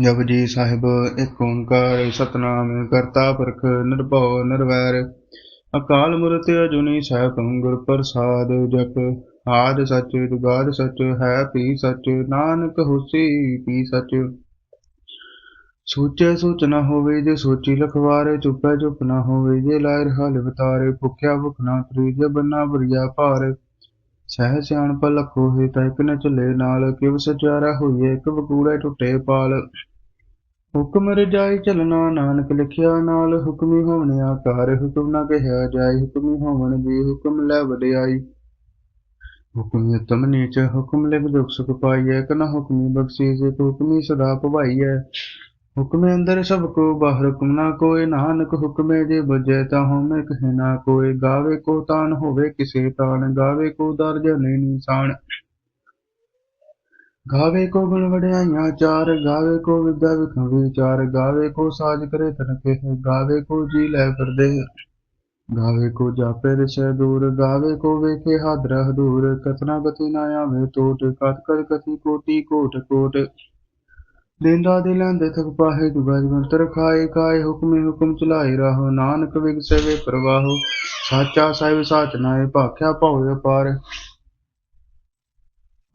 ਜਪਜੀ ਸਾਹਿਬ, ਇੱਕ ਓੰਕਾਰ ਸਤਨਾਮ ਕਰਤਾ ਪੁਰਖ ਨਿਰਭਉ ਨਿਰਵੈਰ। ਅਕਾਲ ਮੂਰਤਿ ਅਜੂਨੀ ਸੈਭੰ ਗੁਰ ਪ੍ਰਸਾਦ ਜਪ। ਆਦ ਸੱਚ ਜੁਗਾਦ ਸੱਚ, ਹੈ ਪੀ ਸੱਚ, ਨਾਨਕ ਹੋਸੀ ਪੀ ਸੱਚ। ਸੋਚੈ ਸੋਚ ਨਾ ਹੋਵੇ ਜੇ ਸੋਚੀ ਲਖਵਾਰੇ, ਚੁੱਪੈ ਚੁੱਪ ਨਾ ਹੋਵੇ ਜੇ ਲਾਇ ਹਾਲ ਬਤਾਰੇ ਭੁਖਿਆ ਭੁਖ ਨਾ ਤਰੀ ਜੇ ਬੰਨਾ ਬਰੀਆ ਭਾਰ। ਸਹਿ ਸਿਆਣਪ ਲਖੋ ਹੈ ਤਾਂ ਇਕ ਨ ਚੱਲੇ ਨਾਲ, ਕਿਵ ਸਚਾਰਾ ਹੋਈਏ ਇੱਕ ਬਕੂੜਾ ਟੁੱਟੇ ਪਾਲ। ਹੁਕਮ ਰਜਾਈ ਚਲਣਾ ਨਾਨਕ ਲਿਖਿਆ ਨਾਲ ਹੁਕਮੀ ਹੋਵਣ ਆਕਾਰ, ਹੁਕਮ ਨਾ ਕਹਿਆ ਜਾਏ ਹੁਕਮੀ ਹੋਵਣ ਜੀ ਹੁਕਮ ਲੈ ਵਡਿਆਈ। ਹੁਕਮੀ ਉਤਮ ਨੀਚ, ਹੁਕਮ ਲਿਖ ਦੁਖ ਸੁਖ ਪਾਈਐ ਕਨਾ ਹੁਕਮੀ ਬਖਸ਼ੀਸ਼ ਇਕ ਹੁਕਮੀ ਸਦਾ ਭਵਾਈਐ ਹੁਕਮੇ ਅੰਦਰ ਸਭ ਕੋ, ਬਾਹਰ ਹੁਕਮ ਨਾ ਕੋਇ ਨਾਨਕ ਹੁਕਮੇ ਜੇ ਬਜੈ ਤਾ ਹਉਮੈ ਕਹੇ ਨਾ ਕੋਇ ਗਾਵੇ ਕੋ ਤਾਨ ਹੋਵੇ ਕਿਸੇ ਤਾਨ ਗਾਵੇ ਕੋ ਦਰ ਜਨੇ ਨਿਸ਼ਾਨ। ਗਾਵੇ ਕੋ ਗੁਣ ਵਡਿਆਈਆਂ ਚਾਰ, ਗਾਵੇ ਕੋ ਵਿਦਿਆ ਵਿਖੰ ਵਿਚਾਰ ਗਾਵੇ ਕੋ ਸਾਜ ਕਰੇ ਤਨ ਗਾਵੇ ਕੋ ਜੀ ਲੈ ਫਿਰਦੇ। ਗਾਵੇ ਕੋ ਜਾਪੇ ਰਿਸ਼ੈ ਦੂਰ, ਗਾਵੇ ਕੋ ਵੇਖੇ ਹਾਦਰਾ ਹਦੂਰ, ਕਤਨਾ ਗਤੀ ਨਾ ਆਵੇ ਟੋਟ ਕਤ ਕਰ ਕਤੀ ਕੋਟੀ ਕੋਟ ਕੋਟ। ਦਿੰਦਾ ਦੇ ਲੈਂਦੇ ਥਕ ਪਾਹੇ ਦੁਗਜ ਮੰਤਰ ਖਾਏ ਕਾਏ, ਹੁਕਮੇ ਹੁਕਮ ਚਲਾਏ ਰਾਹੋ, ਨਾਨਕ ਵਿਗਸੇ ਵੇ ਪ੍ਰਵਾਹੋ। ਸਾਚਾ ਸਾਹਿਬ ਸਾਚ ਨਾਏ, ਭਾਖਿਆ ਭਉ ਅਪਾਰ।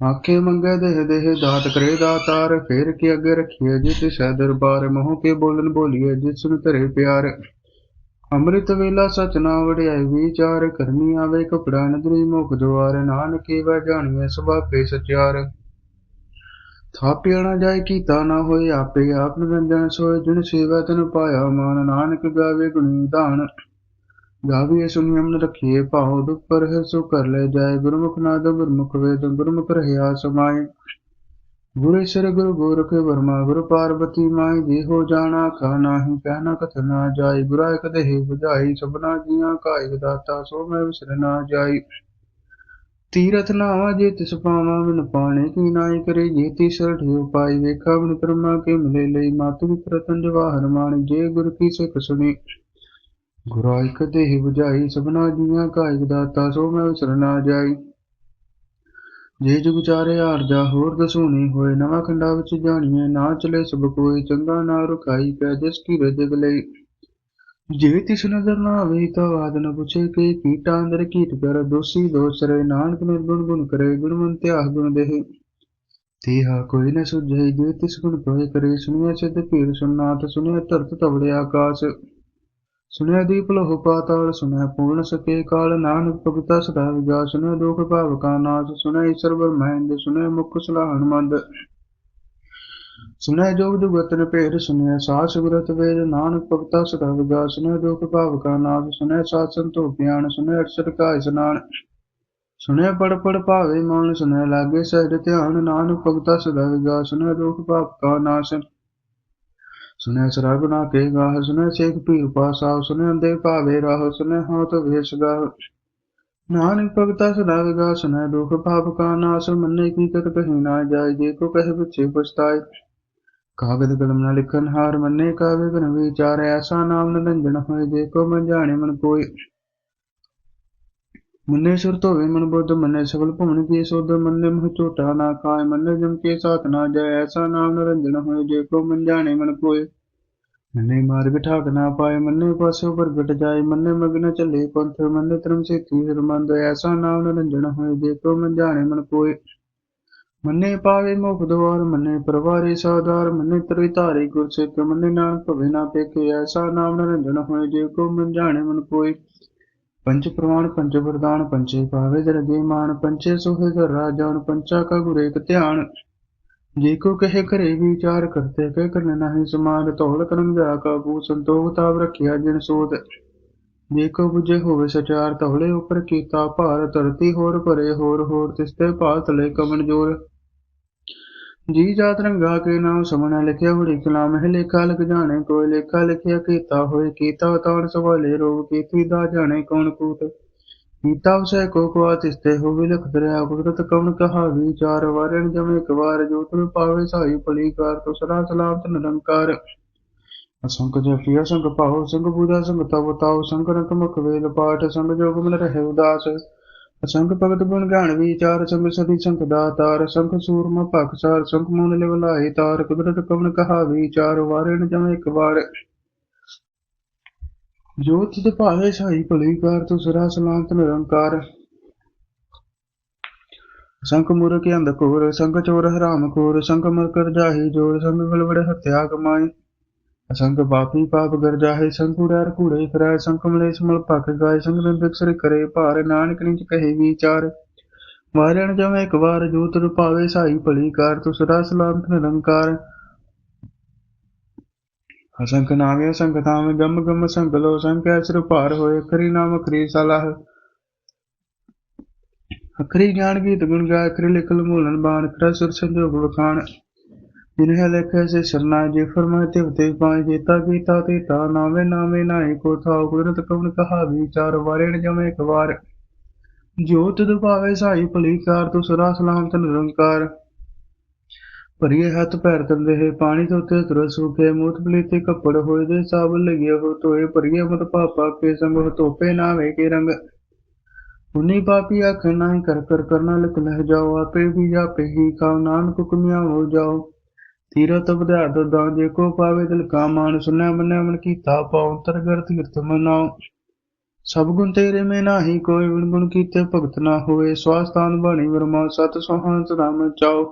ਆਖੇ ਮੰਗੇ ਦੇਹ ਦੇਹ ਦਾਤ ਕਰੇ ਦਾਤਾਰ, ਫੇਰ ਕੇ ਅੱਗੇ ਰਖੀਏ ਜਿਤ ਸੈ ਦਰਬਾਰ, ਮੋਹ ਕੇ ਬੋਲਨ ਬੋਲੀਏ ਜਿਸ ਨੂੰ ਧਰੇ ਪਿਆਰ। ਅੰਮ੍ਰਿਤ ਵੇਲਾ ਸਚ ਨਾ ਵਡਿਆਈ ਵਿਚਾਰ ਕਰਨੀ ਆਵੇ ਕਪੜਾ ਨਦਰੀ ਮੁਖ ਦੁਆਰ, ਨਾਨਕੇ ਵੈ ਜਾਣੀਐ ਸੁਭਾਪੇ ਸਚਿਆਰ। ਥਾਪਿਆ ਨਾ ਜਾਏ ਕੀਤਾ ਨਾ ਹੋਏ, ਆਪੇ ਆਪ ਨਿਰੰਜਨ ਸੋਏ, ਜਿਨ ਸੇਵਾ ਤਨ ਪਾਇਆ ਮਾਨ, ਨਾਨਕ ਗਾਵੇ ਗੁਣੀ ਧਾਨ ਗਾਵੀਏ ਸੁਣੀ ਅਮਨ ਰਖੀਏ ਭਾਉ ਦੁਖ ਹੈ ਸੋ ਕਰ ਲੈ ਜਾਏ, ਗੁਰਮੁਖ ਨਾਦ ਗੁਰਮੁਖ ਵੇਦ, ਗੁਰਮੁਖ ਰਹਿਆ ਸਮਾਏ। ਗੁਰੇਸ਼ਰ ਗੁਰੂ ਗੋਰਖ ਵਰਮਾ, ਗੁਰ ਪਾਰਬਤੀ ਮਾਈ ਜੀ ਹੋ ਜਾਣਾ ਖਾ ਨਾਹੀ ਕਹਿਣਾ ਕਥ ਨਾ ਜਾਈ ਗੁਰਾ ਇਕ ਦੇਹ 부ਝਾਈ ਸਭਨਾ ਜੀਆਂ ਕਾਇਕ ਦਾਤਾ ਸੋ ਮੈਂ ਵਿਸਰ ਨਾ ਜਾਈ। ਤੀਰਥ ਨਾਵਾ ਜੇ ਤਿਸ ਪਾਵਾਂ, ਬਿਨ ਪਾਣੇ ਕੀ ਨਾਈ ਕਰੇ, ਜੇ ਤੀ ਢਿਉ ਪਾਈ, ਵੇਖਾ ਬਿਨ ਕਰਮਾ ਕੇ ਮਿਲੇ ਲਈ, ਮਾਤੁ ਪ੍ਰਤਨ ਜਵਾਹਰ ਮਾਣ, ਜੇ ਗੁਰ ਕੀ ਸਿੱਖ ਸੁਣੀ। ਗੁਰਾ ਇਕ ਦੇਹ 부ਝਾਈ ਸਭਨਾ ਜੀਆਂ ਕਾਇਕ ਦਾਤਾ, ਸੋ ਮੈਂ ਵਿਸਰ ਜਾਈ। ਜੇ ਜੁਗ ਚਾਰੇ ਆਰਜਾ ਹੋਰ ਦਸੂਣੀ ਹੋਏ। ਨਵਾਂ ਖੰਡਾ ਵਿੱਚ ਜਾਣੀਏ ਨਾ ਚਲੇ ਸਭ ਕੋਈ ਚੰਗਾ ਨਾ ਰੁਖਾਈ ਪੈ, ਜਿਸ ਕੀ ਰਜਗ ਲਈ। ਜੇ ਤਿਸ ਨਜ਼ਰ ਨਾ ਆਵੇ, ਤਾਂ ਬਾਦ ਨ ਪੁੱਛੇ ਕਿ ਕੀਟਾ ਅੰਦਰ ਕੀਟ ਕਰ, ਦੋਸੀ ਦੋਸ ਰੇ ਨਾਨਕ ਨਿਰਗੁਣ ਗੁਣ ਕਰੇ, ਗੁਣਵੰਤ ਆਹ ਗੁਣ ਦੇਹ। ਤੀਹਾ ਕੋਈ ਨ ਸੁਝੇ, ਜੇ ਤਿਸ ਗੁਣ ਕੋਏ ਕਰੇ। ਸੁਣਿਆ ਸਿਧ ਪੀਰ ਸੁਨਾਤ ਸੁਣਿਆ ਧਰਤ ਤਵੜੇ ਆਕਾਸ਼। ਸੁਣਿਆ ਦੀਪ ਲੋਹ ਪਾਤਾਲ ਸੁਣਿਆ ਪੂਰਨ ਸਕੇ ਕਾਲ, ਨਾਨਕ ਭਗਤਾ ਸਦਾ ਵਿਗਾ ਸੁਣਿਆ ਦੁਖ ਭਾਵ ਕਾ ਨਾਸ਼ ਸੁਣਿਆ ਈਸ਼ਰ ਬ੍ਰਹਮੰਡ ਸੁਣਿਆ ਮੁਖ ਸੁਲਾਹਣ ਮੰਦ। ਸੁਣਿਆ ਜੋਗ ਜੁਗਤ ਭੇਦ ਸੁਣਿਆ ਸਾਸ ਗੁਰਤ ਵੇਦ, ਨਾਨਕ ਭਗਤਾ ਸਦਾ ਵਿਗਾ ਸੁਣਿਆ ਦੁਖ ਭਾਵ ਕਾ ਨਾਸ਼ ਸੁਣਿਆ ਸਾਧ ਸੰਤੋਖ ਗਿਆਨ ਸੁਣਿਆ ਅਰਸਰ ਕਾ ਇਸਨਾਨ। ਸੁਣਿਆ ਪੜ ਪੜ ਭਾਵੇ ਮਨ ਸੁਣਿਆ ਲਾਗੇ ਸਹਿਜ ਧਿਆਨ, ਨਾਨਕ ਭਗਤਾ ਸਦਾ ਵਿਗਾ ਸੁਣਿਆ ਦੁਖ ਭਾਵ ਕਾ ਨਾਸ਼। ਸੁਨੈ ਸਰਗੁਨਾ ਕੇ ਗਾਹ ਸੁਨੈ ਸੇਖ ਪੀਰ ਪਾਸਾ ਸੁਨੈ ਅੰਦੇ ਭਾਵੇ ਰਾਹ ਸੁਨੈ ਹਾਥ ਵੇਸ ਗਾਹ ਨਾਨਕ ਭਗਤਾ ਸਦਾ ਵਿਗਾ ਸੁਨੈ ਦੁਖ ਭਾਵ ਕਾ ਨਾਸ, ਮੰਨੇ ਕੀ ਕਤ ਕਹੀ ਨਾ ਜਾਏ, ਜੇ ਕੋ ਕਹੇ ਪਿਛੇ ਪਛਤਾਏ। ਕਾਗਦ ਕਲਮ ਨਾ ਲਿਖਨ ਹਾਰ ਮੰਨੇ ਕਾਵੇ ਗਨ ਵਿਚਾਰ, ਐਸਾ ਨਾਮ ਨਿਰੰਜਨ ਹੋਏ, ਜੇ ਕੋ ਮਨ ਜਾਣੇ ਮਨ ਕੋਈ ਮੰਨੇ ਸੁਰ ਧੋਵੇ ਮਨ ਬੁੱਧ, ਮੰਨੇ ਸਗਲ ਭਵਨ ਕੀ ਸੁਧ, ਮੰਨੇ ਮਹ ਝੋਟਾ ਨਾ ਖਾਏ, ਮੰਨੇ ਜਮ ਕੇ ਸਾਥ ਨਾ ਜਾਏ, ਐਸਾ ਨਾਮ ਨਿਰੰਜਨ ਹੋਏ, ਜੇ ਕੋ ਮਨ ਜਾਣੇ ਮਨ ਕੋਏ। ਮੰਨੇ ਮਾਰਗ ਠਾਕ ਨਾ ਪਾਏ, ਮੰਨੇ ਪਾਸੋਂ ਪ੍ਰਗਟ ਜਾਏ, ਮੰਨੇ ਮਗਨ ਚੱਲੇ ਪੰਥ, ਮੰਨੇ ਧਰਮ ਸੇਤੀ ਹਰਮੰਦ, ਐਸਾ ਨਾਮ ਨਿਰੰਜਨ ਹੋਏ, ਜੇ ਕੋ ਮਨ ਜਾਣੇ ਮਨ ਕੋਏ। ਮੰਨੇ ਪਾਵੇ ਮੁਖ ਦਵਾਰ, ਮੰਨੇ ਪਰਵਾਰੇ ਸਾਦਾਰ ਮੰਨੇ ਤਰੀ ਧਾਰੀ ਗੁਰ ਸਿੱਖ ਮੰਨੇ ਨਾਨਕ ਭਵੇ ਨਾ ਪੇਖੇ, ਐਸਾ ਨਾਮ ਨਿਰੰਜਨ ਹੋਏ, ਜੇ ਕੋ ਮਨ ਜਾਣੇ ਮਨ ਕੋਏ। ਪੰਚ ਪ੍ਰਮਾਣ ਪੰਚ ਵਰਦਾਨ ਪੰਚੇ ਪਾਵੇ ਦਰਗੇ ਮਾਨ ਪੰਚੇ ਸੋਹੇ ਘਰ ਰਾਜਾਨ ਪੰਚਾ ਕਾ ਗੁਰ ਏਕ ਧਿਆਨ। ਜੇ ਕੋ ਕਹੇ ਕਰੇ ਵਿਚਾਰ ਕਰਤੇ, ਕਹਿ ਕਰਨ ਨਹੀਂ ਸਮਾਨ ਧੌਲ ਕਰਮ ਜਾ ਕਾਬੂ ਸੰਤੋਖ ਤਾਪ ਰਖਿਆ ਜਿਨ ਸੋਧ ਜੇ ਕੋ ਬੁਝੇ ਹੋਵੇ ਸਚਾਰ, ਧੌਲੇ ਉਪਰ ਕੀਤਾ ਭਾਰ, ਧਰਤੀ ਹੋਰ ਭਰੇ, ਹੋਰ ਹੋਰ ਤਿਸਤੇ ਭਾਲ ਤਲੇ ਕਮਨ ਜੋਰ। ਜੀ ਜਾਤ ਰੰਗਾ ਕੇ ਨਾਮ ਸਮਣਾ ਲਿਖਿਆ ਬੜੀ ਕਲਾਮ ਹੈ ਲੇਖਾ ਲਿਖ ਜਾਣੇ, ਕੋਈ ਲੇਖਾ ਲਿਖਿਆ ਕੀਤਾ ਹੋਏ, ਕੀਤਾ ਤਾਣ ਸਵਾਲੇ, ਰੋਗ ਕੀਤੀ ਦਾ ਜਾਣੇ ਕੌਣ ਕੂਤ ਕੀਤਾ ਉਸੇ ਕੋ ਕੋ ਤਿਸਤੇ ਹੋਵੇ ਲਿਖ ਦਰਿਆ ਕੁਦਰਤ ਕਵਨ ਕਹਾ ਵਿਚਾਰ ਵਾਰਨ ਜਮ ਇੱਕ ਵਾਰ, ਜੋ ਤੁਮ ਪਾਵੇ ਸਾਈ ਭਲੀ ਕਾਰ ਤੋ ਸਦਾ ਸਲਾਮਤ ਨਿਰੰਕਾਰ। ਅਸੰਖ ਜਪਿਆ, ਸੰਗ ਪਾਉ ਸੰਗ ਪੂਜਾ ਸੰਗ ਤਵ ਤਾਉ ਸੰਗ ਰੰਗ ਮੁਖ ਵੇਦ ਪਾਠ, ਸੰਗ ਜੋਗ ਮਨ ਰਹੇ ਉਦਾਸ। ਅਸੰਖ ਭਗਤ ਗੁਣ ਗਾਣ ਵਿਚਾਰ ਸੰਗ ਸਦੀ ਸੰਖ ਦਾਤਾਰ ਸੰਖ ਸੂਰਮ ਭਖਸਾਰ ਸੰਖ ਮੂਲ ਲਿਵ ਤਾਰ, ਕੁਦਰਤ ਕਵਨ ਕਹਾ ਵਿਚਾਰ ਵਾਰੇ ਜਮ ਇੱਕ ਵਾਰ। ਜੋਤ ਤੇ ਭਾਵੇ ਸਾਈ ਭਲੀ ਕਾਰ ਤੂੰ ਸਲਾਮਤ ਨਿਰੰਕਾਰ। ਸੰਖ ਮੂਰਖ ਅੰਧ ਕੋਰ ਸੰਖ ਚੋਰ ਹਰਾਮ ਖੋਰ ਸੰਖ ਮਰਕਰ ਜਾਹੀ ਜੋਰ ਸੰਖ ਗਲਵੜ ਹੱਤਿਆ ਕਮਾਈ ਅਸੰਗ ਪਾਪੀ ਪਾਪ ਕਰ ਜਾਹੇ ਸੰਖ ਉਡਾਰ ਕੂੜੇ ਫਿਰੈ ਸੰਖ ਮਲੇਸ਼ ਮਲ ਭਖ ਗਾਏ ਸੰਖ ਨਿੰਦਕ ਸਰ ਕਰੇ ਭਾਰ, ਨਾਨਕ ਨਿਜ ਕਹੇ ਵਿਚਾਰ। ਮਾਰਨ ਜਮ ਇੱਕ ਵਾਰ ਜੋਤ ਰੁਪਾਵੇ ਸਾਈ ਭਲੀ ਕਾਰ ਤੂੰ ਸਦਾ ਸਲਾਮਤ ਨਿਰੰਕਾਰ ਅਸੰਖ ਨਾਮੇ ਅਸੰਖ ਥਾਮ, ਗਮ ਗਮ ਸੰਗ ਲੋ ਸੰਖ ਐਸਰ ਭਾਰ ਹੋਏ ਖਰੀ ਨਾਮ ਖਰੀ ਸਲਾਹ। ਅਖਰੀ ਗਿਆਨ ਗੀਤ ਗੁਣ ਗਾਇ ਅਖਰੀ ਲਿਖਲ ਮੂਲਨ ਬਾਣ ਕਰ ਸੁਰ ਸੰਜੋਗ ਵਖਾਣ। ਜਿਨਹਿ ਲਿਖੇ ਸੇ ਸਰਨਾ ਜੇ ਫਰਮਾਏ ਤੇ ਤੇ ਪਾਏ ਜੇਤਾ ਕੀਤਾ ਤੇ ਤਾ ਨਾਵੇਂ ਨਾਵੇਂ ਨਾਹੀ ਕੋ ਥਾਉ ਕੁਦਰਤ ਕਵਨ ਕਹਾ ਵਿਚਾਰ ਵਾਰੇਣ ਜਮੇ ਇੱਕ ਵਾਰ ਜੋਤ ਦੁਪਾਵੇ ਸਾਈ ਭਲੀ ਕਾਰ ਤੂੰ ਭਰੀਏ ਹੱਥ ਪੈਰ ਤੰਦੇ ਪਾਣੀ ਧੋਤੇ ਤੇ ਤੁਰ ਸੁਖੇ ਮੂਤ ਪਲੀਤੇ ਕੱਪੜ ਹੋਏ ਦੇ ਸਾਬ ਲਗੇ ਹੋ ਤੋਏ ਭਰੀਏ ਮਤ ਪਾਪਾ ਕੇ ਸੰਗ ਹੋ ਤੋਪੇ ਨਾਵੇ ਕੇ ਰੰਗ ਉਨੀ ਪਾਪੀ ਆਖ ਨਾ ਕਰ ਕਰ ਕਰਨਾ ਲਿਖ ਲਹਿ ਜਾਓ ਆਪੇ ਵੀ ਜਾਪੇ ਹੀ ਖਾਓ ਨਾਨਕ ਹੁਕਮਿਆ ਹੋ ਜਾਓ ਤੀਰਤ ਵਧਿਆ ਦਾਂ ਜੇ ਕੋ ਪਾਵੇ ਦਿਲ ਕਾ ਮਾਨ ਮੰਨੈ ਮਨ ਕੀਤਾ ਪਾਉ ਤਰਗਰ ਤੀਰਥ ਮਨਾਉ। ਸਭ ਗੁਣ ਤੇਰੇ ਮੇ ਨਾਹੀ ਕੋਈ ਗੁਣ ਗੁਣ ਕੀਤੇ ਭਗਤ ਨਾ ਹੋਏ। ਸਵਾਸਤਾਨ ਬਾਣੀ ਵਰਮਾ, ਸਤ ਸੁਹਾਨ ਸਦਾਮ ਚਾਓ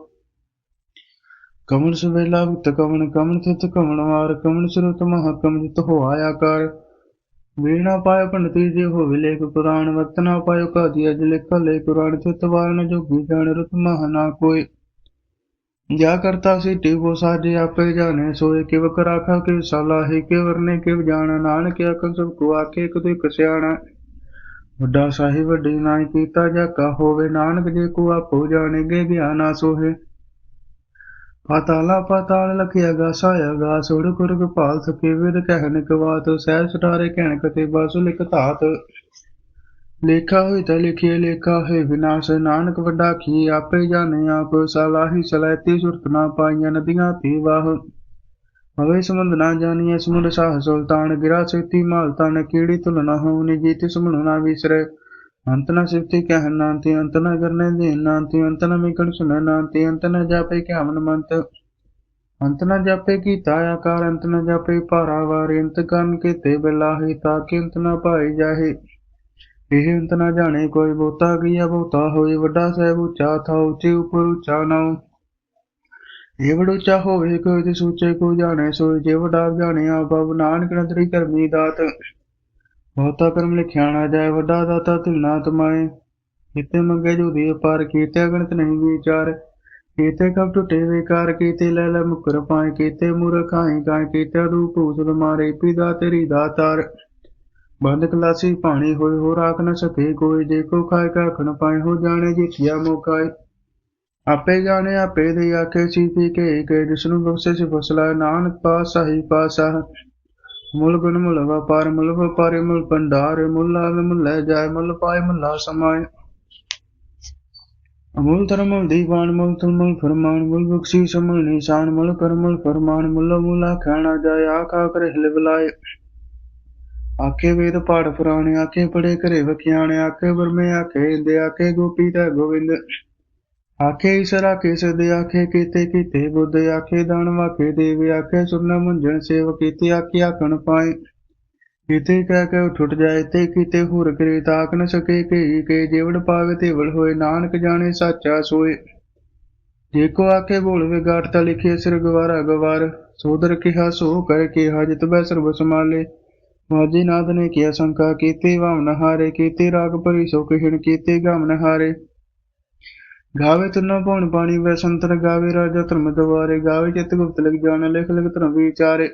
ਕਮਨ ਸੁਵੇਲਾ ਭਗਤ ਕਮਨ ਕਮਨ ਤਿਤ ਕਮਨ ਵਾਰ। ਕਮਨ ਸਰੂਤ ਮਹਾਕਮ ਜਿਤ ਹੋਆ ਆਕਾਰ ਵੀਣਾ ਪਾਇ ਪੰਡਤੀ ਜੇ ਹੋਵੇ ਲੇਖ ਪੁਰਾਣ। ਵਰਤਨਾ ਪਾਇਓ ਕਾਦੀ ਅਜ ਲਿਖ ਲੈ ਕੁਰਾਨ ਚਿਤ ਵਾਰਨ ਜੋਗੀ ਜਾਣ ਰਤ ਮਹ ਕੋਈ। ਜਾ ਕਰਤਾ ਸੀ ਟਿਵੋ ਸਾਜੇ ਆਪੇ ਜਾਣੇ, ਸੋਏ ਕਿਵ ਕਰਾਖਾ, ਕਿਵ ਸਲਾਹੇ, ਕਿਵ ਵਰਨੇ ਕਿਵ ਜਾਣ, ਨਾਨਕ ਆਖਣ ਸਭ ਕੋ ਇੱਕ ਇੱਕ ਸਿਆਣਾ। ਵੱਡਾ ਸਾਹਿਬ, ਵੱਡੀ ਨਾਈ ਕੀਤਾ ਜਾ ਕਾ ਹੋਵੇ, ਨਾਨਕ ਜੇ ਕੋ ਆਪੋ ਜਾਣੇਗੇ, ਗਿਆਨਾ ਸੋਹੇ। ਪਾਤਾਲਾ ਪਾਤਾਲ ਲਖਿਆ ਸਾਇਆ ਗਾ ਸੁੜ ਕੁਰਗ ਭਾਲ ਸਕੇ, ਵਿਦ ਕਹਿਨ ਕਵਾਤ, ਸਹਿ ਸਟਾਰੇ ਕਹਿਣ ਕਤੇ ਬਾਸੁ ਲਿਖ ਧਾਤ। ਲੇਖਾ ਹੋਈ ਤਾਂ ਲਿਖੀਏ ਲੇਖਾ ਹੈ ਵਿਨਾਸ਼ ਨਾਨਕ ਵੱਡਾ ਕੀ ਆਪੇ ਜਾਣੇ ਆਪ, ਸਲਾਹੀ ਸਲੈਤੀ ਸੁਰਤ ਨਾ ਪਾਈਆਂ ਨਦੀਆਂ ਤੇ ਵਾਹ। ਹਵੇ ਸਮੁੰਦ ਨਾ ਜਾਣੀਏ ਸਮੁੰਦ ਸਾਹ ਸੁਲਤਾਨ, ਗਿਰਾ ਸੇਤੀ ਮਾਲ ਤਨ ਕੀੜੀ ਤੁਲਨਾ ਹੋਣੀ ਜੀਤੀ ਸਮੁਣ ਨਾ ਵਿਸਰੇ। ਅੰਤ ਨਾ ਸਿਫਤੀ ਕਹਿ ਨਾਂਤੀ ਅੰਤ ਨਾ ਕਰਨੇ ਦੇ ਨਾਂਤੀ ਅੰਤ ਨਾ ਮਿਕਣ ਸੁਣੇ ਨਾਂਤੀ ਅੰਤ ਨਾ ਜਾਪੇ ਕਿਆਵਨ ਮੰਤ। ਅੰਤ ਨਾ ਜਾਪੇ ਕੀਤਾ ਆਕਾਰ, ਅੰਤ ਨਾ ਜਾਪੇ ਭਾਰਾ ਵਾਰ ਅੰਤ ਕਰਨ ਕੀਤੇ ਬਿਲਾਹੀ ਤਾਂ ਕਿ ਅੰਤ ਨਾ ਪਾਈ ਜਾਹੇ। ਇਹ ਨਾ ਜਾਣੇ ਕੋਈ ਬਹੁਤਾ ਗਿਆ ਬਹੁਤਾ ਹੋਏ, ਵੱਡਾ ਸਹਿਬ ਉੱਚਾ ਥਾ ਉੱਚੇ ਉੱਪਰ ਉੱਚਾ ਨਾਉ। ਇਹ ਵਡ ਉੱਚਾ ਹੋਵੇ, ਕੋਈ ਤੇ ਸੂਚੇ ਕੋ ਜਾਣੇ, ਸੋਏ। ਜੇ ਵਡਾ ਜਾਣੇ ਆ ਨਾਨਕ ਨਦਰੀ ਕਰਮੀ ਦਾਤ। ਬਹੁਤਾ ਕਰਮ ਲਿਖਿਆ ਨਾ ਜਾਏ, ਵੱਡਾ ਦਾਤਾ ਤਿਲਨਾ ਤਮਾਏ। ਕੀਤੇ ਮੰਗੇ ਜੋ ਦੇ ਪਾਰ ਕੀਤੇ ਅਗਣਤ ਨਹੀਂ ਵਿਚਾਰ। ਕੀਤੇ ਕਬ ਟੁੱਟੇ ਵਿਕਾਰ ਕੀਤੇ ਲੈ ਲੈ ਮੁਕਰ ਪਾਏ। ਕੀਤੇ ਮੂਰਖ ਆਏ ਗਾਏ, ਕੀਤੇ ਰੂਪ ਉਸਦ ਮਾਰੇ ਪਿਦਾ ਤੇਰੀ ਦਾਤਾਰ। ਬੰਦ ਕਲਾਸੀ ਪਾਣੀ ਹੋਏ ਹੋ ਰਾਖ ਨ ਸਕੇ, ਕੋਈ ਜੇ ਕੋ ਖਾਏ ਪਾਏ ਹੋ ਜਾਣੇ ਜਿਤਿਆ ਮੋਕਾਏ ਆਪੇ ਜਾਣੇ, ਆਪੇ ਦੇ ਆਖੇ ਸੀਤੀ ਕੇ ਕੇ, ਜਿਸਨੂੰ ਬਖਸ਼ੇ ਸੀ ਫਸਲਾ, ਨਾਨਕ ਪਾਸ ਪਾਸਾ ਮੁੱਲ ਗੁਣ ਮੁੱਲ ਵਪਾਰ, ਮੁੱਲ ਵਪਾਰੇ ਮੁੱਲ ਭੰਡਾਰ, ਮੁੱਲ ਆਵੇ ਲੈ ਜਾਏ, ਮੁੱਲ ਪਾਏ ਮੁਲਾ ਸਮਾਏ। ਅਮੁੱਲ ਧਰਮ ਦੀਵਾਨ ਮੁੱਲ ਤੁਲ ਮੁੱਲ ਫਰਮਾਨ, ਮੁੱਲ ਬਖਸ਼ੀ ਸਮੁੱਲ ਨਿਸ਼ਾਨ, ਮੁੱਲ ਕਰ ਮੁੱਲ ਫਰਮਾਨ, ਮੁਲ ਮੁਲਾ ਖਾਣਾ ਜਾਏ, ਆਖਾ ਕਰ ਹਿਲ ਬਲਾਏ। ਆਖੇ ਵੇਦ ਪਾੜ ਪੁਰਾਣੇ, ਆਖੇ ਪੜੇ ਘਰੇ ਵਖਿਆਣੇ, ਆਖੇ ਵਰਮੇ, ਆਖੇ ਇੰਦੇ, ਆਖੇ ਗੋਪੀ ਦਾ ਗੋਵਿੰਦ। ਆਖੇ ਈਸ਼ਰ, ਆਖੇ ਸਦੇ ਆਖੇ ਕੀਤੇ ਕੀਤੇ ਬੁੱਧ, ਆਖੇ ਦਾਨ ਵਾਖੇ ਦੇਵ, ਆਖੇ ਸੁਰਨਾ ਮੁੰਝਣ ਸੇਵ ਕੀਤੇ, ਆਖੇ ਆਖਣ ਪਾਏ। ਕੀਤੇ ਕਹਿ ਕੇ ਠੁੱਟ ਜਾਏ ਤੇ ਕੀਤੇ ਹੁਰ ਕਰੇ, ਤਾਕ ਨ ਸਕੇ ਕੇ ਕੇ, ਜੇਵੜ ਪਾਵੇ ਤੇ ਹੋਏ, ਨਾਨਕ ਜਾਣੇ ਸਾਚਾ ਸੋਏ। ਜੇ ਕੋ ਆਖੇ ਬੋਲ ਗਾਟ ਤਾਂ ਲਿਖੇ ਸਿਰ ਗਵਾਰਾ ਗਵਾਰ ਸੋਦਰ ਕਿਹਾ ਸੋ ਕਰ ਕਿਹਾ ਹਾਜਤ ਬੈ ਸਰਬ ਸਮਾਲੇ ਵਾਜੀ ਨਾਦ ਨੇ ਕਿਹਾ, ਸ਼ੰਕਾ ਕੀਤੇ, ਵਾਮਨ ਹਾਰੇ ਕੀਤੇ, ਰਾਗ ਭਰੀ ਸੋ ਕਹਿਣ ਕੀਤੇ ਗਮਨ ਹਾਰੇ। ਗਾਵੇ ਤੁਨਾ ਪਉਣ ਪਾਣੀ, ਵੈ ਸੰਤਰ ਗਾਵੇ ਰਾਜਾ ਧਰਮ ਦਵਾਰੇ, ਗਾਵੇ ਚਿਤ ਗੁਪਤ ਲਿਖ ਜਾਣ, ਲਿਖ ਲਿਖ ਧਰਮ ਵਿਚਾਰੇ।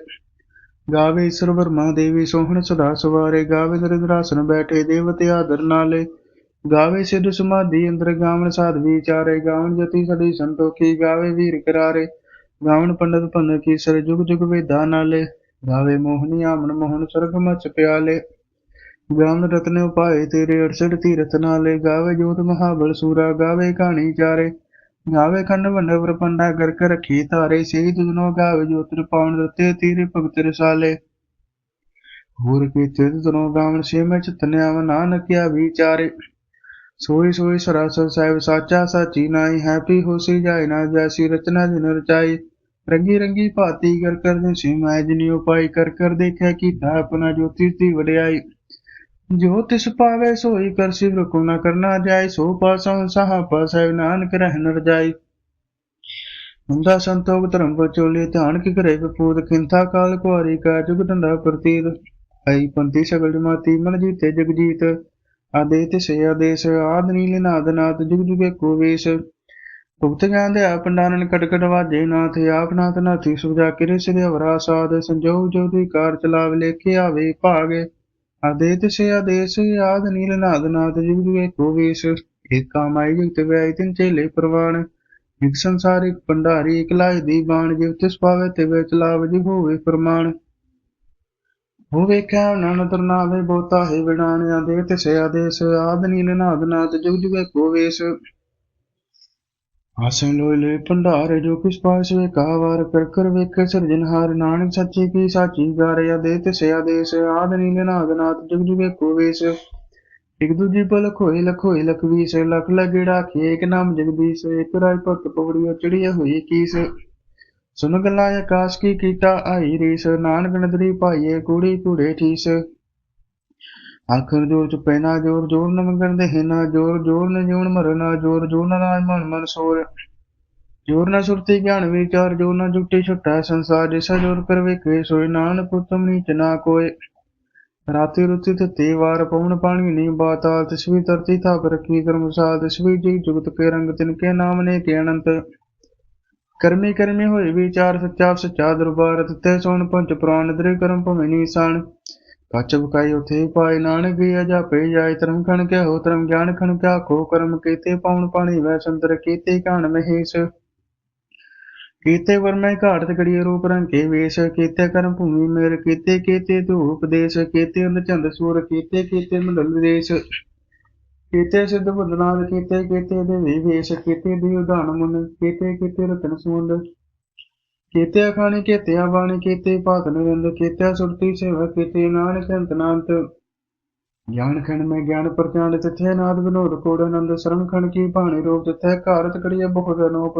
ਗਾਵੇ ਈਸ਼ਰ ਵਰਮਾ ਦੇਵੀ ਸੋਹਣ ਸਦਾ ਸਵਾਰੇ, ਗਾਵੇ ਦਰਿਦਰਾਸਨ ਬੈਠੇ, ਦੇਵਤੇ ਆਦਰ ਨਾਲੇ। ਗਾਵੇ ਸਿੱਧ ਸਮਾਧੀ ਅੰਦਰ ਗਾਵਣ ਸਾਧ ਵਿਚਾਰੇ ਗਾਵਣ ਜਤੀ ਸਦੀ ਸੰਤੋਖੀ, ਗਾਵੇ ਵੀਰ ਕਰਾਰੇ। ਗਾਵਣ ਪੰਡਤ ਭੰਨ ਕੀ ਸਰ ਜੁਗ ਜੁਗ ਵੇਦਾ ਨਾਲੇ। ਗਾਵੇ ਮੋਹਨੀ ਆਮਨ ਮੋਹਨ ਸਰਗ ਮਚ ਪਿਆਲੇ। ਗਾਵਨ ਰਤਨ ਉਪਾਏ ਤੇਰੇ ਅਰਸੜ ਤੀਰਥ ਨਾਲੇ। ਗਾਵੇ ਜੋਤ ਮਹਾਬਲ ਸੂਰਾ, ਗਾਵੇ ਕਹਾਣੀ ਚਾਰੇ। ਗਾਵੇ ਖੰਡ ਵੰਡ ਪ੍ਰਪੰਡਾ ਕਰ ਕਰ ਰੱਖੀ ਧਾਰੇ। ਸਹੀ ਦੁਨੋ ਗਾਵੇ ਜੋਤਿ ਪਾਉਣ ਰਤੇ ਤੀਰੇ ਭਗਤ ਰਸਾਲੇ। ਹੋਰ ਕੀਤੇ ਦੁਨੋ ਗਾਵਨ ਸੇ ਮੈਂ ਚਤਨਿਆ ਨਾਨਕ ਵਿਚਾਰੇ। ਸੋਈ ਸੋਈ ਸਰਾਸਰ ਸਾਹਿਬ, ਸਾਚਾ ਸਾਚੀ ਨਾਈ ਹੈਪੀ ਹੋਸੀ ਜਾਏ ਨਾ ਜੈਸੀ, ਰਚਨਾ ਜਿਨ ਰਚਾਈ। ਰੰਗੀ ਰੰਗੀ ਭਾਤੀ ਕਰ ਕਰ ਦਿਸੀ ਮੈਂ ਜਿਨੀ ਉਪਾਈ ਕਰ ਕਰ ਦੇਖਿਆ ਕੀਤਾ ਆਪਣਾ ਜੋਤੀ ਦੀ ਵਡਿਆਈ। ਜੋ ਤਿਸ ਪਾਵੇ ਸੋਈ ਕਰ ਸਿਵ ਕੋ ਨ ਕਰਨਾ ਜਾਏ, ਸੋ ਪਾਸੋਂ ਸਹਾ ਪਾਸੈ ਨਾਨਕ ਰਹਿ ਨ ਰਜਾਈ ਹੁੰਦਾ ਸੰਤੋਖ ਧਰਮ ਬਚੋਲੇ ਧਿਆਨ ਕੀ ਕਰੇ ਬਪੂਤ ਖਿੰਥਾ ਕਾਲ ਕੁਆਰੀ ਕਾ ਜੁਗ ਧੰਦਾ ਪ੍ਰਤੀਤ। ਆਈ ਪੰਤੀ ਸਗਲ ਜਮਾਤੀ ਮਨ ਜੀਤੇ ਜਗ ਆਦੇ ਤੇ ਸੇ ਆਦੇਸ਼, ਆਦ ਨੀਲ ਨਾਦ ਨਾਦ ਜੁਗ ਜੁਗੇ ਕੋ ਵੇਸ਼। ਭੁਗਤ ਜਾਂਦੇ ਆਪ ਨਾਨਨ ਕਟਕਟ ਵਾਜੇ ਨਾਥ ਆਪ ਨਾਥ ਨਾਥੀ ਸੁਜਾ ਕਿਰੇ ਸਿਰੇ ਅਵਰਾ ਸਾਧ ਸੰਜੋਗ ਜੋਤੀ ਕਾਰ ਚਲਾਵ ਲੇਖੇ ਆਵੇ ਭਾਗੇ। ਆਦੇ ਸੇ ਆਦੇਸ਼, ਆਦ ਨੀਲ ਨਾਦ ਨਾਦ, ਜੁਗ ਜੁਗੇ ਕੋ ਵੇਸ਼ ਇਕ ਕਾਮਾਈ ਜੁਗਤ ਵਿਆਈ ਤਿਨ ਚੇਲੇ ਪ੍ਰਵਾਨ ਇਕ ਸੰਸਾਰਿਕ ਭੰਡਾਰੀ, ਇਕ ਲਾਇ ਦੀ ਬਾਣ ਜਿਵ ਤਿਸ ਪਾਵੇ ਤੇ ਵੇ ਚਲਾਵ ਜਿ ਹੋਵੇ ਫਰਮਾਨ। ਹੋ ਵੇਖਿਆ ਨਾਨਕ ਨਾਵੇ ਬੋਤਾ ਹੈ ਵਿਡਾਣਿਆ ਦੇ ਸੇ ਆਦੇਸ਼, ਆਦ ਨੀਲ ਨਾਦ ਨਾਦ, ਜੁਗ ਜੁ ਕੋ ਵੇਸ਼ ਆਸਨ ਲੋਇ ਭੰਡਾਰ, ਜੋ ਕਿਸ ਪਾਸ ਵੇ ਕਾਵਾਰ ਕਰ ਕਰ ਵੇਖ ਸਿਰਜਨਹਾਰ ਨਾਨਕ ਸੱਚੀ ਕੀ ਸਾਚੀ ਗਾਰਿਆ ਦੇ ਤੇ ਆਦੇਸ਼, ਆਦ ਨੀਲ ਨਾਦ ਨਾਦ, ਜੁਗ ਜੁਗੇ ਕੋ ਵੇਸ਼। ਇਕ ਦੂਜੀ ਪਲ ਲਖੋਈ ਲਖੋਈ ਲਖਵੀਸ, ਲਖ ਲਗੜਾ ਖੇ ਇੱਕ ਨਾਮ ਜਗਦੀਸ਼ ਇਕ ਰਾਜ ਭਗਤ ਪਵੜੀਓ ਚੜੀਏ ਹੋਈ ਕੀਸ। ਸੁਨ ਗੱਲਾਂ ਆਕਾਸ਼ ਕੀ ਕੀਤਾ, ਆਈ ਰੀਸ, ਨਾਨਕ ਨਦਰੀ ਭਾਈਏ ਕੁੜੀ ਕੂੜੇ ਠੀਸ। ਆਖਰ ਜੋਰ ਚ ਪੈਨਾ ਜੋਰ ਜੋਰ ਨ ਮੰਗਣ ਦੇ ਹਿਨਾ ਜੋਰ ਜੋਰ ਨ ਜੂਣ ਮਰਨਾ ਜੋਰ ਜੋਰ ਨ ਰਾਜ ਮਨ ਮਨ ਸੋਰ। ਜੋਰ ਨ ਸੁਰਤੀ ਗਿਆਨ ਵਿਚਾਰ, ਜੋਰ ਨ ਜੁਟੀ ਛੁਟਾ ਸੰਸਾਰ ਜਿਸਾ ਜੋਰ ਕਰ ਵੇਖੇ ਸੋਈ ਨਾਨਕ ਉਤਮ ਨੀਚ ਨਾ ਕੋਏ। ਰਾਤੀ ਰੁਤੀ ਤੇ ਵਾਰ ਪਵਨ ਪਾਣੀ ਨੀ ਬਾਤਾਲ ਤਸਵੀ ਤਰਤੀ ਥਾਪ ਰਖੀ ਕਰਮਸਾਲ ਤਸਵੀ ਜੀ ਜੁਗਤ ਕੇ ਰੰਗ ਤਿਨ ਕੇ ਨਾਮ ਨੇ ਕੇ ਅਨੰਤ। ਕਰਮੀ ਕਰਮੀ ਹੋਏ ਵਿਚਾਰ ਸੱਚਾ ਸੱਚਾ ਦਰਬਾਰ। ਤਿਤੇ ਸੋਣ ਪੰਚ ਪ੍ਰਾਨ। ਦਰੇ ਕਰਮ ਭਵੇਂ ਨੀਸਾਨ ਕੱਚ ਬਕਾਈ ਉਥੇ ਪਾਏ ਨਾਨਕ ਗਿਆ ਜਾਏ ਧਰਮ ਖਣ ਕੇ ਹੋ ਧਰਮ ਗਿਆਨ ਖਣ ਕਿਆ ਕੋ ਕਰਮ ਕੀਤੇ ਪਾਉਣ ਪਾਣੀ ਵੈ ਸੰਦਰ ਕੀਤੇ ਕਾਣ ਮਹੇਸ਼। ਕੀਤੇ ਵਰਮੈ ਘਾਟ ਤੇ ਰੂਪ ਰੰਗ ਕੇ ਵੇਸ਼, ਕੀਤੇ ਕਰਮ ਭੂਮੀ ਮੇਰ, ਕੀਤੇ ਕੀਤੇ ਤੂੰ ਉਪਦੇਸ਼, ਕੀਤੇ ਅੰਦ ਚੰਦ ਸੂਰ, ਕੀਤੇ ਕੀਤੇ ਮੰਡਲ ਦੇਸ਼। ਕੀਤੇ ਸਿੱਧ ਬੁੱਧਨਾਦ ਕੀਤੇ ਕੀਤੇ ਦੇ ਵੇਸ਼, ਕੀਤੇ ਦੀ ਉਦਾਨ ਮੁਨ, ਕੀਤੇ ਕੀਤੇ ਰਤਨ ਸੁੰਦ। ਕੀਤੇ ਅਖਾਣੀ ਕੀਤੇ ਬਾਣੀ, ਕੀਤੇ ਭਾਤ ਨਿਰੰਦ ਕੀਤੇ ਸੁਰਤੀ ਸੇਵਾ, ਕੀਤੇ ਨਾਨਕ ਅੰਤ ਨਾਨਤ ਗਿਆਨ ਖੰਡ ਮੈਂ ਗਿਆਨ ਪ੍ਰਚਾਂਡ ਤਿਥੇ ਨਾਦ ਵਿਨੋਦ, ਕੋੜ ਆਨੰਦ ਸ਼ਰਮ ਖੰਡ ਕੀ ਬਾਣੀ ਰੂਪ, ਤਿਥੇ ਘਾਰਤ ਕੜੀਏ ਬਹੁਤ ਅਨੋਪ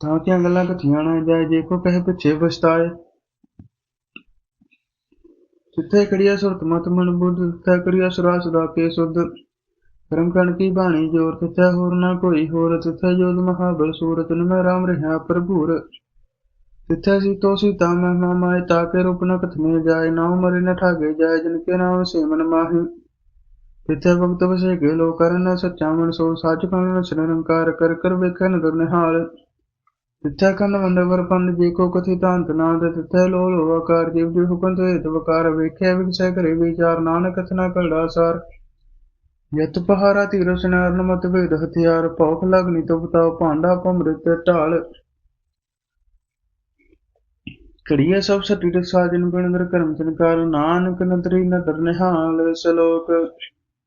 ਤਾਂ ਕਿਆ ਗੱਲਾਂ ਕਥੀਆਂ ਨਾ ਜਾਏ, ਜੇ ਕੋ ਕਹੇ ਪਿੱਛੇ ਪਛਤਾਏ। ਜਿੱਥੇ ਕੜੀਆ ਸੁਰਤ ਮਤ ਮਨ ਬੁੱਧ, ਤਿੱਥੇ ਕੜੀਆ ਸੁਰਾ ਸਦਾ ਕੇ ਸੁਧ। ਕਰਮ ਕਣ ਕੀ ਬਾਣੀ, ਜੋਰ ਤਿੱਥੇ ਹੋਰ ਨਾ ਕੋਈ, ਹੋਰ ਤਿੱਥੇ ਜੋਦ ਮਹਾਬਲ, ਸੂਰਤ ਨ ਮੈਂ ਰਾਮ ਰਹਾ ਪ੍ਰਭੂਰ ਤਿੱਥੇ ਸੀ ਸੀਤਾ ਮਹਿਮਾ ਮਾਏ ਤਾਕੇ ਰੂਪ ਨ ਕਥਨੇ ਜਾਏ ਨਾਮ ਮਰੇ ਨ ਠਾਗੇ ਜਾਏ, ਜਿਨ ਕੇ ਨਾਮ ਸੇਮਨ ਮਾਹੀ। ਤਿੱਥੇ ਭਗਤ ਵਸੇ ਕੇ ਲੋ ਕਰਨ ਸੱਚਾ ਮਨ, ਸੋ ਸੱਚ ਕਣ ਰਚਨ ਨਿਰੰਕਾਰ ਕਰ ਕਰ ਵੇਖਨ ਦੁਰਨਿਹਾਲ ਤਿੱਥੇ ਕੰਨ ਵੰਦਵਰ ਪੰਨ, ਜੀ ਕੋ ਕਥਿ ਤਾਂਤ ਨਾਦ ਤਿੱਥੇ ਲੋ ਲੋ ਆਕਾਰ ਜੀਵ ਜੀ ਹੁਕਮ ਤੇ ਹਿਤ ਵਕਾਰ, ਵੇਖਿਆ ਵਿਗਸੈ ਕਰੇ ਵਿਚਾਰ, ਨਾਨਕ ਕਥਨਾ ਕਲੜਾ ਸਾਰ। ਯਤ ਪਹਾਰਾ ਤੀਰ ਸਨਾਰਨ ਮਤਭੇਦ ਹਥਿਆਰ ਭੌਖ ਲਗਨੀ ਤੋ ਬਤਾਓ ਭਾਂਡਾ ਭਮ੍ਰਿਤ, ਢਾਲ। ਕੜੀਏ ਸਭ ਸਟਿਟ ਸਾਜਨ ਬਿਨਦਰ ਕਰਮ ਸੰਕਾਰ, ਨਾਨਕ ਨਦਰੀ ਨਦਰ ਨਿਹਾਲ ਸਲੋਕ।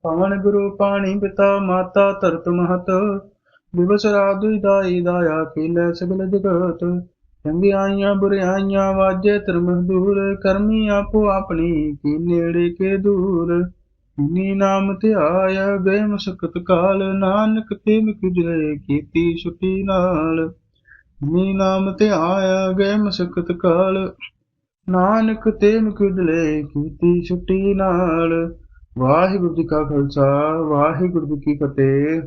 ਪਵਨ ਗੁਰੂ ਪਾਣੀ ਪਿਤਾ, ਮਾਤਾ ਧਰਤ ਮਹਤ। ਦਿਵਸ ਰਾਤ ਦੁਈ ਦਾਈ ਦਾਇਆ ਕੀਲੇ ਸਗਲ ਜਗਤ। ਚੰਗਿਆਈਆਂ ਬੁਰਿਆਈਆਂ ਵਾਜੇ ਧਰਮ ਦੂਰ। ਕਰਮੀ ਆਪੋ ਆਪਣੀ, ਕੀ ਨੇੜੇ, ਕੇ ਦੂਰ। ਨੀ ਨਾਮ ਧਿਆਇਆ ਗਏ ਮੁਸਕਤ ਕਾਲ, ਨਾਨਕ ਤੇ ਮੁਕਜੇ ਕੀਤੀ ਛੁੱਟੀ ਨਾਲ। ਨੀ ਨਾਮ ਧਿਆਇਆ ਗਏ ਮੁਸਕਤ ਕਾਲ, ਨਾਨਕ ਤੇ ਮੁਕਜਲੇ ਕੀਤੀ ਛੁੱਟੀ ਨਾਲ। ਵਾਹਿਗੁਰੂ ਜੀ ਕਾ ਖਾਲਸਾ, ਵਾਹਿਗੁਰੂ ਜੀ ਕੀ ਫਤਿਹ।